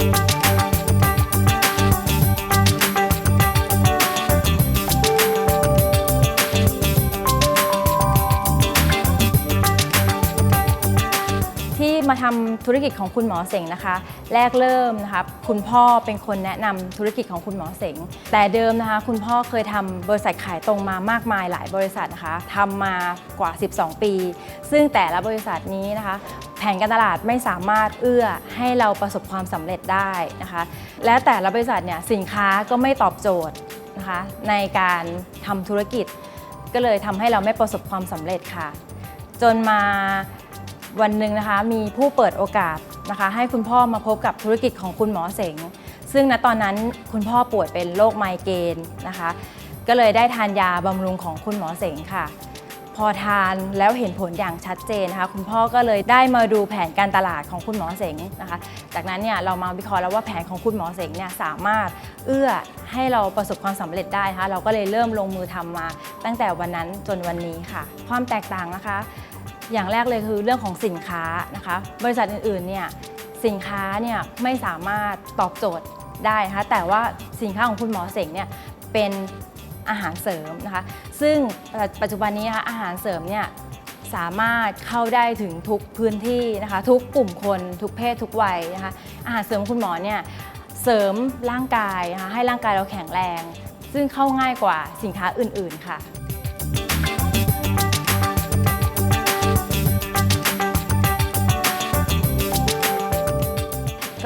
ที่ ธุรกิจของคุณหมอเสงนะคะ แรกเริ่มนะคะคุณพ่อเป็นคนแนะนำธุรกิจของคุณหมอเสง แต่เดิมนะคะ คุณพ่อเคยทำบริษัทขายตรงมามากมายหลายบริษัทนะคะทำมากว่า 12 ปี ซึ่งแต่ละบริษัทนี้นะคะแผนการตลาดไม่สามารถเอื้อให้เราประสบความสำเร็จได้นะคะ และแต่ละบริษัทเนี่ยสินค้าก็ไม่ตอบโจทย์นะคะในการทำธุรกิจ ก็เลยทำให้เราไม่ประสบความสำเร็จค่ะ จนมา วันหนึ่งนะคะมีผู้เปิดโอกาสนะคะ ให้คุณพ่อมาพบกับธุรกิจของคุณหมอเสง ซึ่งณตอนนั้นคุณพ่อป่วยเป็นโรคไมเกรนนะคะ ก็เลยได้ทานยาบำรุงของคุณหมอเสงค่ะ พอทานแล้วเห็นผลอย่างชัดเจนนะคะ คุณพ่อก็เลยได้มาดูแผนการตลาดของคุณหมอเสงนะคะ จากนั้นเนี่ยเรามาวิเคราะห์แล้วว่าแผนของคุณหมอเสงเนี่ยสามารถเอื้อให้เราประสบความสำเร็จได้นะคะเราก็เลยเริ่มลงมือทำมา ตั้งแต่วันนั้นจนวันนี้ค่ะ ความแตกต่างนะคะ อย่างแรกเลยคือเรื่องของสินค้านะคะ บริษัทอื่นๆเนี่ยสินค้าเนี่ยไม่สามารถตอบโจทย์ได้นะคะแต่ว่าสินค้าของคุณหมอเสงเนี่ยเป็นอาหารเสริมนะคะ ซึ่งปัจจุบันนี้นะคะอาหารเสริมเนี่ยสามารถเข้าได้ถึงทุกพื้นที่นะคะ ทุกกลุ่มคนทุกเพศทุกวัยนะคะอาหารเสริมคุณหมอเนี่ยเสริมร่างกายนะคะให้ร่างกายเราแข็งแรง ซึ่งเข้าง่ายกว่าสินค้าอื่นๆค่ะ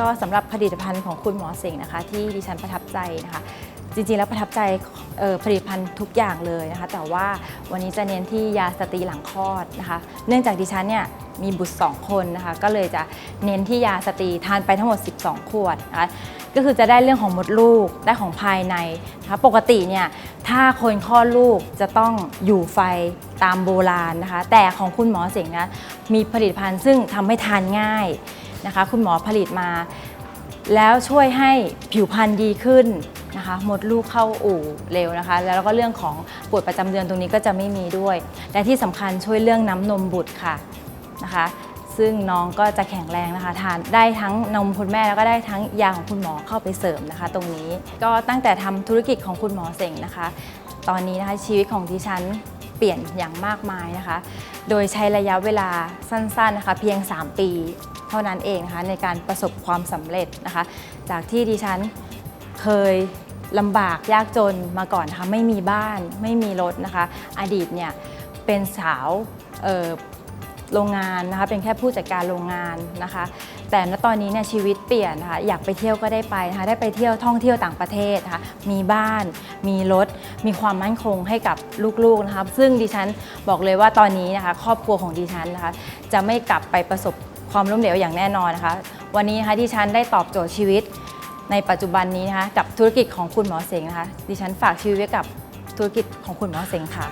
ก็สำหรับผลิตภัณฑ์ของคุณหมอเสงนะคะ ที่ดิฉันประทับใจนะคะ จริงๆแล้วประทับใจผลิตภัณฑ์ทุกอย่างเลยนะคะ แต่ว่าวันนี้จะเน้นที่ยาสตรีหลังคลอดนะคะ เนื่องจากดิฉันเนี่ยมีบุตร 2 คนนะคะ ก็เลยจะเน้นที่ยาสตรีทานไปทั้งหมด 12 ขวดนะคะก็คือจะได้เรื่องของมดลูก ได้ของภายในนะคะปกติเนี่ยถ้าคนคลอดลูกจะต้องอยู่ไฟตามโบราณนะคะ แต่ของคุณหมอเสงนะมีผลิตภัณฑ์ซึ่งทำให้ทานง่าย นะคะ คุณหมอผลิตมา แล้วช่วยให้ผิวพรรณดีขึ้นนะคะมดลูกเข้าอู่เร็วนะคะ แล้วก็เรื่องของปวดประจำเดือนตรงนี้ก็จะไม่มีด้วย และที่สำคัญช่วยเรื่องน้ำนมบุตรค่ะนะคะ ซึ่งน้องก็จะแข็งแรงนะคะ ทานได้ทั้งนมคุณแม่แล้วก็ได้ทั้งยาของคุณหมอเข้าไปเสริมนะคะ ตรงนี้ก็ตั้งแต่ทำธุรกิจของคุณหมอเสงนะคะ ตอนนี้นะคะชีวิตของดิฉันเปลี่ยนอย่างมากมายนะคะ โดยใช้ระยะเวลาสั้นๆนะคะ เพียง 3 ปี ท่านั้นเองนะคะในการประสบความสำเร็จนะคะ จากที่ดิฉันเคยลำบากยากจนมาก่อนนะคะไม่มีบ้านไม่มีรถนะคะ อดีตเนี่ยเป็นสาวโรงงานนะคะเป็นแค่ผู้จัดการโรงงานนะคะ แต่ณตอนนี้เนี่ยชีวิตเปลี่ยนนะคะอยากไปเที่ยวก็ได้ไปนะคะได้ไปเที่ยวท่องเที่ยวต่างประเทศนะคะมีบ้าน มีรถ มีความมั่นคงให้กับลูกๆนะคะซึ่งดิฉันบอกเลยว่าตอนนี้นะคะครอบครัวของดิฉันนะคะจะไม่กลับไปประสบ ความล้มเหลวอย่างแน่นอนนะคะ วันนี้นะคะดิฉันได้ตอบโจทย์ชีวิต ในปัจจุบันนี้นะคะกับธุรกิจของคุณหมอเสงนะคะ ดิฉันฝากชีวิตไว้กับธุรกิจของคุณหมอเสงค่ะ